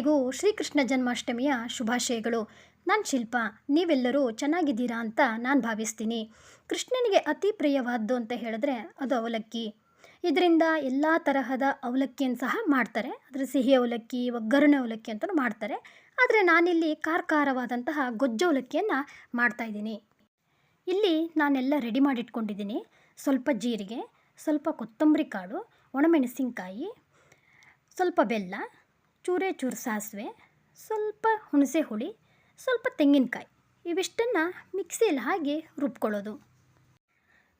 ಎಲ್ಲರಿಗೂ ಶ್ರೀಕೃಷ್ಣ ಜನ್ಮಾಷ್ಟಮಿಯ ಶುಭಾಶಯಗಳು. ನಾನು ಶಿಲ್ಪ, ನೀವೆಲ್ಲರೂ ಚೆನ್ನಾಗಿದ್ದೀರಾ ಅಂತ ನಾನು ಭಾವಿಸ್ತೀನಿ. ಕೃಷ್ಣನಿಗೆ ಅತಿ ಪ್ರಿಯವಾದ್ದು ಅಂತ ಹೇಳಿದ್ರೆ ಅದು ಅವಲಕ್ಕಿ. ಇದರಿಂದ ಎಲ್ಲ ತರಹದ ಅವಲಕ್ಕಿಯನ್ನು ಸಹ ಮಾಡ್ತಾರೆ. ಅದರ ಸಿಹಿ ಅವಲಕ್ಕಿ, ಒಗ್ಗರಣೆ ಅವಲಕ್ಕಿ ಅಂತಲೂ ಮಾಡ್ತಾರೆ. ಆದರೆ ನಾನಿಲ್ಲಿ ಕಾರ್ಕಾರವಾದಂತಹ ಗೊಜ್ಜು ಅವಲಕ್ಕಿಯನ್ನು ಮಾಡ್ತಾಯಿದ್ದೀನಿ ಇಲ್ಲಿ ನಾನೆಲ್ಲ ರೆಡಿ ಮಾಡಿಟ್ಕೊಂಡಿದ್ದೀನಿ. ಸ್ವಲ್ಪ ಜೀರಿಗೆ, ಸ್ವಲ್ಪ ಕೊತ್ತಂಬರಿ ಕಾಳು, ಒಣಮೆಣಸಿನಕಾಯಿ, ಸ್ವಲ್ಪ ಬೆಲ್ಲ ಚೂರೇ ಚೂರು ಸಾಸಿವೆ, ಸ್ವಲ್ಪ ಹುಣಸೆ ಹುಳಿ, ಸ್ವಲ್ಪ ತೆಂಗಿನಕಾಯಿ. ಇವಿಷ್ಟನ್ನು ಮಿಕ್ಸಿಯಲ್ಲಿ ಹಾಕಿ ರುಬ್ಕೊಳ್ಳೋದು.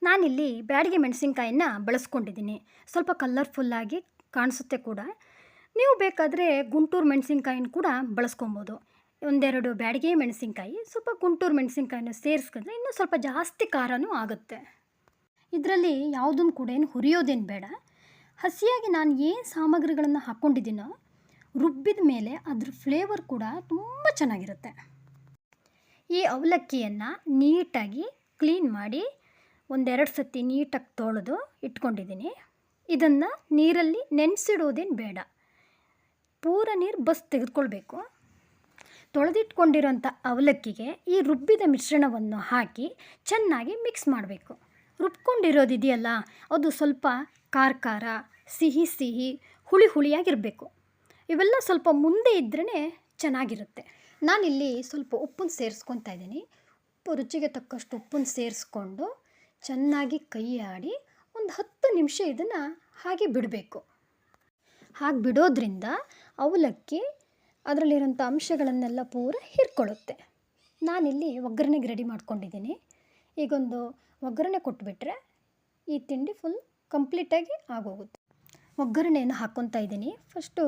ನಾನಿಲ್ಲಿ ಬ್ಯಾಡಿಗೆ ಮೆಣಸಿನ್ಕಾಯಿನ ಬಳಸ್ಕೊಂಡಿದ್ದೀನಿ. ಸ್ವಲ್ಪ ಕಲರ್ಫುಲ್ಲಾಗಿ ಕಾಣಿಸುತ್ತೆ ಕೂಡ. ನೀವು ಬೇಕಾದರೆ ಗುಂಟೂರು ಮೆಣಸಿನ್ಕಾಯಿನ ಕೂಡ ಬಳಸ್ಕೊಬೋದು. ಒಂದೆರಡು ಬ್ಯಾಡಿಗೆ ಮೆಣಸಿನಕಾಯಿ, ಸ್ವಲ್ಪ ಗುಂಟೂರು ಮೆಣಸಿನ್ಕಾಯಿನ ಸೇರಿಸ್ಕೊಂಡ್ರೆ ಇನ್ನೂ ಸ್ವಲ್ಪ ಜಾಸ್ತಿ ಖಾರನೂ ಆಗುತ್ತೆ. ಇದರಲ್ಲಿ ಯಾವುದನ್ನು ಕೂಡ ಏನು ಹುರಿಯೋದೇನು ಬೇಡ. ಹಸಿಯಾಗಿ ನಾನು ಏನು ಸಾಮಗ್ರಿಗಳನ್ನು ಹಾಕ್ಕೊಂಡಿದ್ದೀನೋ ರುಬ್ಬಿದ ಮೇಲೆ ಅದ್ರ ಫ್ಲೇವರ್ ಕೂಡ ತುಂಬ ಚೆನ್ನಾಗಿರುತ್ತೆ. ಈ ಅವಲಕ್ಕಿಯನ್ನು ನೀಟಾಗಿ ಕ್ಲೀನ್ ಮಾಡಿ ಒಂದೆರಡು ಸತಿ ನೀಟಾಗಿ ತೊಳೆದು ಇಟ್ಕೊಂಡಿದ್ದೀನಿ. ಇದನ್ನು ನೀರಲ್ಲಿ ನೆನೆಸಿಡೋದೇನು ಬೇಡ. ಪೂರ ನೀರು ಬಸ್ ತೆಗೆದುಕೊಳ್ಬೇಕು. ತೊಳೆದಿಟ್ಕೊಂಡಿರೋಂಥ ಅವಲಕ್ಕಿಗೆ ಈ ರುಬ್ಬಿದ ಮಿಶ್ರಣವನ್ನು ಹಾಕಿ ಚೆನ್ನಾಗಿ ಮಿಕ್ಸ್ ಮಾಡಬೇಕು. ರುಬ್ಕೊಂಡಿರೋದಿದೆಯಲ್ಲ, ಅದು ಸ್ವಲ್ಪ ಖಾರ ಖಾರ, ಸಿಹಿ ಸಿಹಿ, ಹುಳಿ ಹುಳಿಯಾಗಿರಬೇಕು. ಇವೆಲ್ಲ ಸ್ವಲ್ಪ ಮುಂದೆ ಇದ್ರೇ ಚೆನ್ನಾಗಿರುತ್ತೆ. ನಾನಿಲ್ಲಿ ಸ್ವಲ್ಪ ಉಪ್ಪನ್ನು ಸೇರಿಸ್ಕೊತಾ ಇದ್ದೀನಿ. ಉಪ್ಪು ರುಚಿಗೆ ತಕ್ಕಷ್ಟು ಉಪ್ಪನ್ನು ಸೇರಿಸ್ಕೊಂಡು ಚೆನ್ನಾಗಿ ಕೈ ಆಡಿ ಒಂದು ಹತ್ತು ನಿಮಿಷ ಇದನ್ನು ಹಾಗೆ ಬಿಡಬೇಕು. ಹಾಗೆ ಬಿಡೋದ್ರಿಂದ ಅವಲಕ್ಕಿ ಅದರಲ್ಲಿರೋಂಥ ಅಂಶಗಳನ್ನೆಲ್ಲ ಪೂರ ಹೀರ್ಕೊಳ್ಳುತ್ತೆ. ನಾನಿಲ್ಲಿ ಒಗ್ಗರಣೆಗೆ ರೆಡಿ ಮಾಡ್ಕೊಂಡಿದ್ದೀನಿ. ಈಗೊಂದು ಒಗ್ಗರಣೆ ಕೊಟ್ಬಿಟ್ರೆ ಈ ತಿಂಡಿ ಫುಲ್ ಕಂಪ್ಲೀಟಾಗಿ ಆಗೋಗುತ್ತೆ. ಒಗ್ಗರಣೆಯನ್ನು ಹಾಕ್ಕೊತಾ ಇದ್ದೀನಿ. ಫಸ್ಟು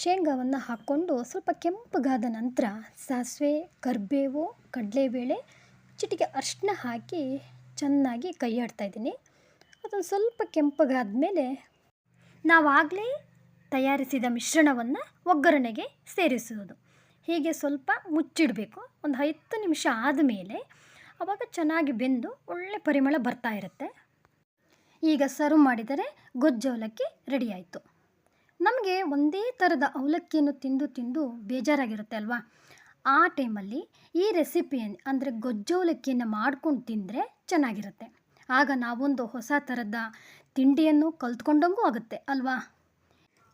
ಶೇಂಗಾವನ್ನು ಹಾಕ್ಕೊಂಡು ಸ್ವಲ್ಪ ಕೆಂಪಗಾದ ನಂತರ ಸಾಸಿವೆ, ಕರಿಬೇವು, ಕಡಲೆಬೇಳೆ, ಚಿಟಿಕೆ ಅರಿಶಿನ ಹಾಕಿ ಚೆನ್ನಾಗಿ ಕೈ ಇದ್ದೀನಿ. ಅದೊಂದು ಸ್ವಲ್ಪ ಕೆಂಪಗಾದ ಮೇಲೆ ನಾವಾಗಲೇ ತಯಾರಿಸಿದ ಮಿಶ್ರಣವನ್ನು ಒಗ್ಗರಣೆಗೆ ಸೇರಿಸುವುದು ಹೀಗೆ ಸ್ವಲ್ಪ ಮುಚ್ಚಿಡಬೇಕು. ಒಂದು ಹತ್ತು ನಿಮಿಷ ಆದಮೇಲೆ ಅವಾಗ ಚೆನ್ನಾಗಿ ಬೆಂದು ಒಳ್ಳೆ ಪರಿಮಳ ಬರ್ತಾ ಇರುತ್ತೆ. ಈಗ ಸರ್ವ್ ಮಾಡಿದರೆ ಗೊಜ್ಜವಲಕ್ಕಿ ರೆಡಿಯಾಯಿತು ನಮಗೆ ಒಂದೇ ಥರದ ಅವಲಕ್ಕಿಯನ್ನು ತಿಂದು ತಿಂದು ಬೇಜಾರಾಗಿರುತ್ತೆ ಅಲ್ವಾ? ಆ ಟೈಮಲ್ಲಿ ಈ ರೆಸಿಪಿಯನ್ನು ಅಂದರೆ ಗೊಜ್ಜವಲಕ್ಕಿಯನ್ನು ಮಾಡ್ಕೊಂಡು ತಿಂದರೆ ಚೆನ್ನಾಗಿರುತ್ತೆ. ಆಗ ನಾವೊಂದು ಹೊಸ ಥರದ ತಿಂಡಿಯನ್ನು ಕಲ್ತ್ಕೊಂಡಂಗೂ ಆಗುತ್ತೆ ಅಲ್ವಾ?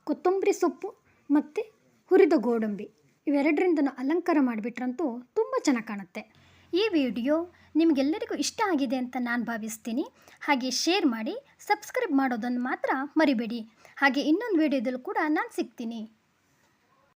ಕೊತ್ತಂಬರಿ ಸೊಪ್ಪು ಮತ್ತು ಹುರಿದ ಗೋಡಂಬಿ ಇವೆರಡರಿಂದ ಅಲಂಕಾರ ಮಾಡಿಬಿಟ್ರಂತೂ ತುಂಬ ಚೆನ್ನಾಗಿ ಕಾಣುತ್ತೆ. ಈ ವಿಡಿಯೋ ನಿಮಗೆಲ್ಲರಿಗೂ ಇಷ್ಟ ಆಗಿದೆ ಅಂತ ನಾನು ಭಾವಿಸ್ತೀನಿ. ಹಾಗೆ ಶೇರ್ ಮಾಡಿ ಸಬ್ಸ್ಕ್ರೈಬ್ ಮಾಡೋದನ್ನು ಮಾತ್ರ ಮರಿಬೇಡಿ. ಹಾಗೆ ಇನ್ನೊಂದು ವಿಡಿಯೋದಲ್ಲೂ ಕೂಡ ನಾನು ಸಿಗ್ತೀನಿ.